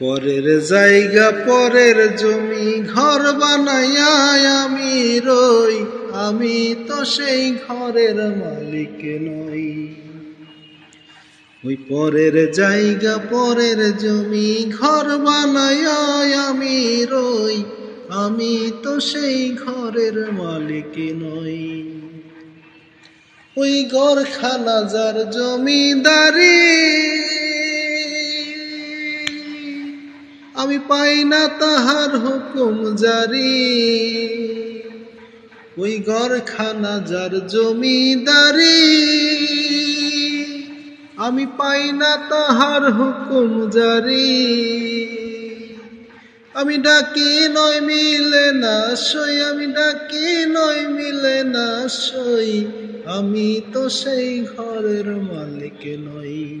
পরের জায়গা, পরের জমি, ঘর বানাইয়া আমি রই, আমি তো সেই ঘরের মালিক নই। ওই পরের জায়গা, পরের জমি, ঘর বানাইয়া আমি রই, আমি তো সেই ঘরের মালিক নই। ওই গড়খানা যার জমিদারি আমি পাই না তাহার হুকুম জারি। ওই গড়খানা যার জমিদারি। আমি পাই না তাহার হুকুম জারি। আমি ডাকি নয় মিলে না সই, আমি ডাকি নয় মিলে না সই। আমি তো সেই ঘরের মালিক নই।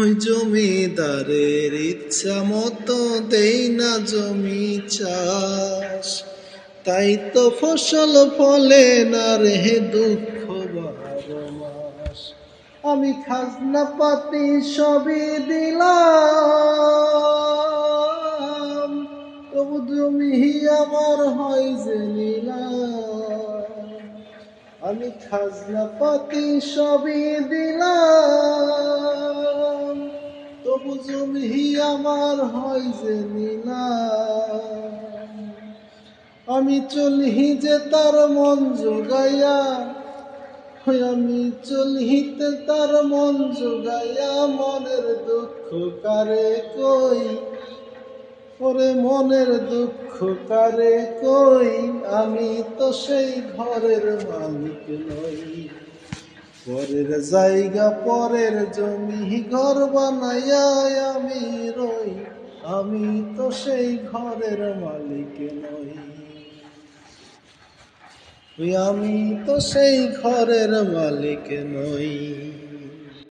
ওই জমিদারের ইচ্ছা মতো দেই না জমি চাষ। তাই তো ফসল ফলে না রে দুঃখ বারো মাস। আমি খাজনা পাতি সবই দিলাম, তবু জমি আমার হয় যে নিলাম। আমি খাজনা পাতি সবই দিলাম আমার হয় যে আমি চলহি যে তার মন জোগাইয়া ওই আমি চলহিতে তার মন জোগাইয়া, মনের দুঃখ কারে কই? ওরে মনের দুঃখ কারে কই? আমি তো সেই ঘরের মালিক নই। পরের জায়গা, পরের জমি, ঘর বানাইয়া আমি রই। আমি তো সেই ঘরের মালিক নই। আমি তো সেই ঘরের মালিক নই।